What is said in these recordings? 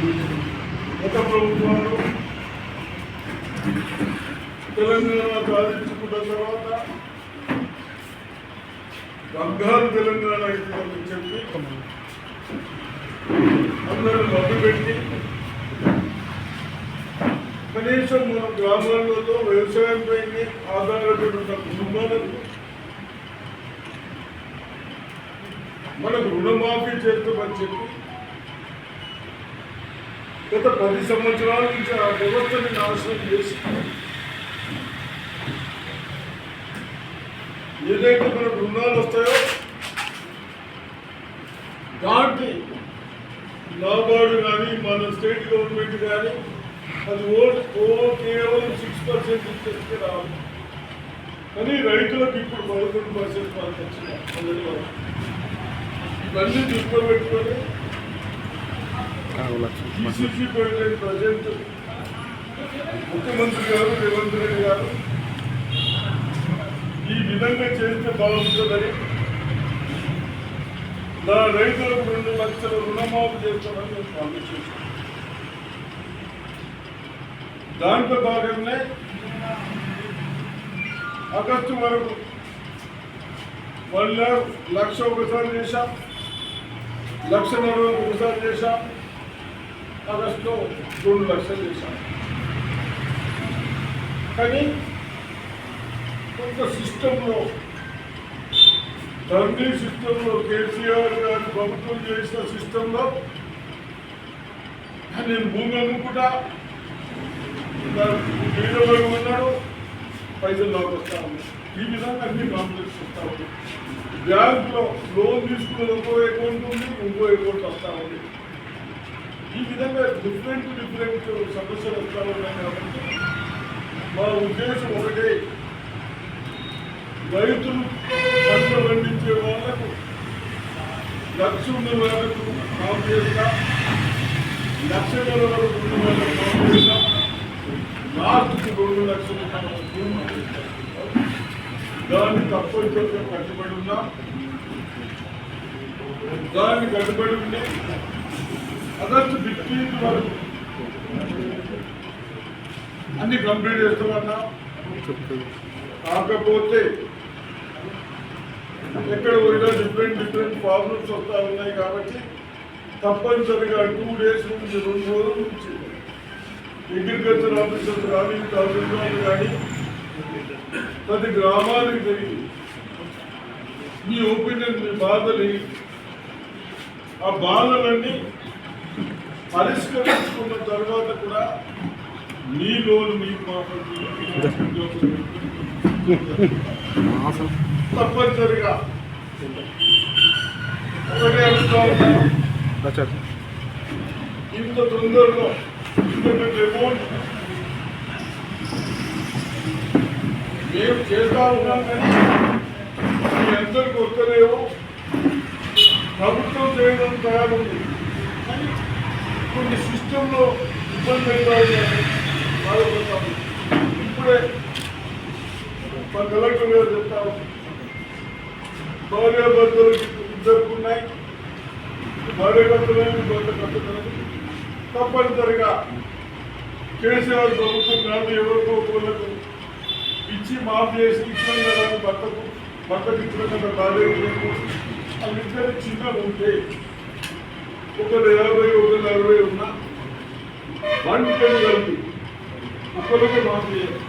గత ప్రభుత్వాలు తెలంగాణ సాధించుకున్న తర్వాత బంగారు తెలంగాణ ఇస్తుందని చెప్పి అందరూ లబ్ధి పెట్టి కనీసం మన గ్రామాలలో వ్యవసాయంపై ఆధారపడి ఉన్న కుటుంబాలకు మనకు రుణమాఫీ చేస్తామని చెప్పి గత పది సంవత్సరాల నుంచి ఆ వ్యవస్థని నాశనం చేసి ఏదైతే మనకు రుణాలు వస్తాయో దాంట్లో నాబార్డు కానీ మన స్టేట్ గవర్నమెంట్ కానీ అది ఓ కేవలం సిక్స్ పర్సెంట్ ఇచ్చేస్తే రాదు కానీ రైతులకు ఇప్పుడు పదకొండు పర్సెంట్ వాళ్ళకి వచ్చినాయి మొదటి వరకు. ఇవన్నీ దృష్టిలో పెట్టుకొని ముఖ్యమంత్రి గారు రేవంత్ రెడ్డి గారు ఈ విధంగా చేస్తే బాగుంటుందని నా రైతులకు రెండు లక్షల రుణమాఫీ చేస్తామని నేను ప్రామిస్ చేశాను. దాంట్లో భాగంగానే ఆగస్టు వరకు వన్ లక్ష ఒకసారి చేశాం లక్ష నలభై ఒకసారి చేశాం. ఆగస్టులో రెండు లక్షలు చేశాం. కానీ కొంత సిస్టంలో తండ్రి సిస్టంలో కేసీఆర్ గారు ప్రభుత్వం చేసిన సిస్టంలో నేను భూమి అమ్ముకుంటా పేదవాడు ఉన్నాడు పైసలు నాకు వస్తా ఈ విధంగా అన్ని కాంప్లెక్స్ వస్తా ఉంది బ్యాంకులో లోన్ తీసుకున్నది ఇంకో అకౌంట్ ఉంది ఇంకో అకౌంట్ వస్తా ఉంది. ఈ విధంగా డిఫరెంట్ డిఫరెంట్ సమస్యలు వస్తూ ఉన్నాయి కాబట్టి మా ఉద్దేశం ఒకటే. రైతులు పంట పండించే వాళ్ళకు లక్ష ఉన్న వాళ్ళకు మాఫ్ చేస్తా లక్ష నెల వరకు ఉన్న వాళ్ళకు మాఫ్ చేస్తా లాస్ట్కి రెండు లక్షలు దాన్ని తప్పనిసరిగా కట్టుబడి ఉన్నా దాన్ని కట్టుబడి ఉండే ఆగస్టు ఫిఫ్టీన్త్ వరకు. అన్ని కంప్లీట్ చేస్తామన్నా. కాకపోతే ఎక్కడ పోయినా డిఫరెంట్ డిఫరెంట్ ప్రాబ్లమ్స్ వస్తూ ఉన్నాయి కాబట్టి తప్పనిసరిగా టూ డేస్ నుంచి రెండు రోజుల నుంచి అగ్రికల్చర్ ఆఫీసర్స్ కానీ తహసీల్దార్లు కానీ ప్రతి గ్రామానికి తిరిగి మీ ఒపీనియన్ మీ బాధలు ఆ బాధలన్నీ పరిష్కరించుకున్న తర్వాత కూడా మీ లోన్ మీకు తప్పనిసరిగా ఒకటే అడుగుతా ఇంత తొందరలో అమౌంట్ మేము చేస్తా ఉన్నాం కానీ మీ అందరికి వస్తలేవు. ప్రభుత్వం చేయడం తయారుంది. కానీ కొన్ని సిస్టంలో ఇబ్బంది అవుతాయని బాధపడతాము ఇప్పుడే మా కలెక్టర్ గారు చెప్తాము భార్యాభర్తలు ఇద్దరుకున్నాయి. ఇద్దరు ఉన్నాయి భర్త తప్పనిసరిగా కేసీఆర్ ప్రభుత్వం కాదు ఎవరికో కోళ్ళకు ఇచ్చి మాఫ్ చేసి ఇచ్చిన కదా భర్తకు భర్తకు ఇచ్చిన కదా భార్యకు. వాళ్ళిద్దరు చిన్న ఉంటే ఒకరు యాభై ఒకరు అరవై ఉన్నా వన్ టెన్ కలిపి ఒకరికి మాఫ్ చేయాలి.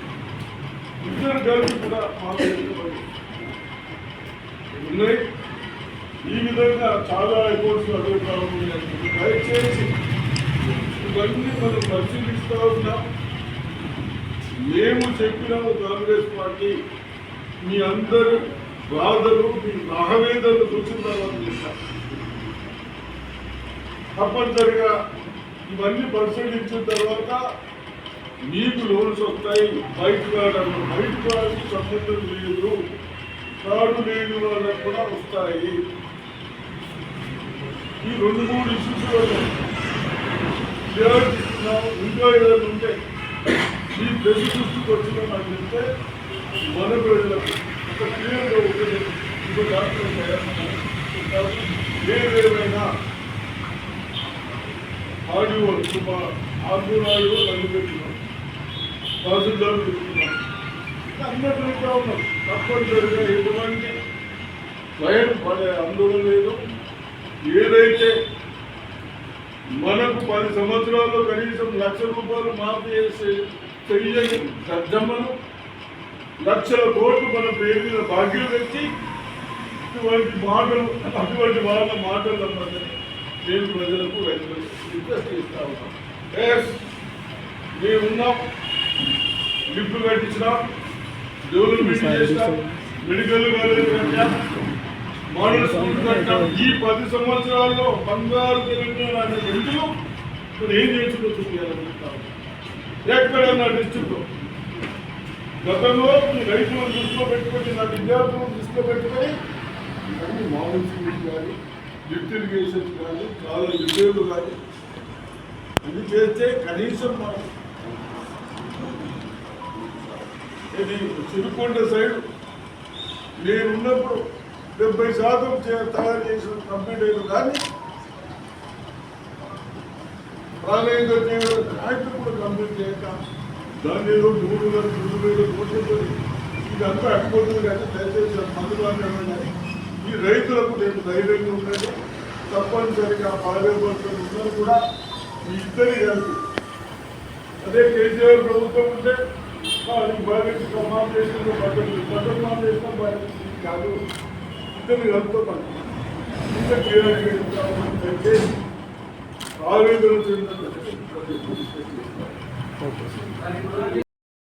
ఇద్దరు కలిపి కూడా మాఫ్ చేయాలి. ఉన్నాయి. ఈ విధంగా చాలా అకౌంట్స్ అడుగుతా ఉన్నాయి దయచేసి ఇవన్నీ మనం పరిశీలిస్తూ ఉన్నాం. మేము చెప్పినాము కాంగ్రెస్ పార్టీ మీ అందరూ బాధలు మీ ఆవేదనలు చూసిన తర్వాత తప్పనిసరిగా ఇవన్నీ పరిశీలించిన తర్వాత మీకు లోన్స్ వస్తాయి బయట కార్డు బయట కార్డుకి సంబంధం లేదు. కార్డు లేని వాళ్ళకు కూడా వస్తాయి. ఈ రెండు మూడు ఇష్యూస్ ఇంకా ఏదైనా ఉంటే ఈ ప్రతి దృష్టికి వచ్చిన నాకు చెప్తే మన ప్రజలకు ఒక క్లియర్గా ఉంటుంది ఇంకో డాక్టర్ ఏదేమైనా ఆడియో ఆర్మూర్ ఆడియో నన్ను పెట్టినాం తహసీల్దార్ పెట్టుకున్నాం అన్నట్లుగా ఉన్నాం తప్పనిసరిగా ఎటువంటి భయం పడే ఆందోళన లేదు ఏదైతే మనకు పది సంవత్సరాల్లో కనీసం లక్ష రూపాయలు మాఫీ చేసే చెయ్యని దద్దమ్మను లక్షల కోట్లు మన పేరు మీద భాగ్యం పెట్టి ఇటువంటి మాటలు అటువంటి వాళ్ళ మాటలు అన్నది నేను ప్రజలకు రైతులకు రిక్వెస్ట్ చేస్తా ఉన్నాం. ఎస్ మేము ఉన్నాం. లిఫ్ట్ కట్టించినాం డెవలప్మెంట్ చేసినాం మెడికల్ కాలేజ్ కట్టాం మోడల్ స్కూల్ కట్టాం ఈ పది సంవత్సరాల్లో బంగారు తెలంగాణ అనే ఎందుకు ఇప్పుడు ఏం చేసుకుంటూ చూపించాలనుకుంటాం ఎక్కడన్నా డిస్ట్రిక్ట్ గతంలో ఈ రైతులను దృష్టిలో పెట్టుకొని నా విద్యార్థులను దృష్టిలో పెట్టుకొని అన్ని మోడల్ స్కూల్స్ కానీ లిఫ్ట్ ఇరిగేషన్స్ కానీ చాలా రిపేర్లు కానీ. ఇది చేస్తే కనీసం మనం ఇది చిరుకొండ సైడ్ నేనున్నప్పుడు డెబ్బై శాతం చే- తయారు చేసిన కంప్లీట్ అయింది కానీ ప్రాణాయంగా చేయడం నాయకులు కూడా కంప్లీట్ చేయక దాని మూడు వేల మూడు వేల కోట్లతో ఇదంతా అట్టుకోతుంది కానీ దయచేసి అది మందులు అంటాను కానీ ఈ రైతులకు నేను ధైర్యంగా ఉన్నది తప్పనిసరిగా బాధ్యపడుతున్న ఉన్నారు కూడా ఈ ఇద్దరి కలిపి అదే కేసీఆర్ ప్రభుత్వం ఉంటే బాధ్యత మాఫ్ చేసిన బట్టలు బట్టలు మాఫ్ చేసిన బాధ్యత కాదు. ఇద్దరు కలిపితో పని ఇంకా క్లియర్గా దయచేసి ఆవేదన చెందిన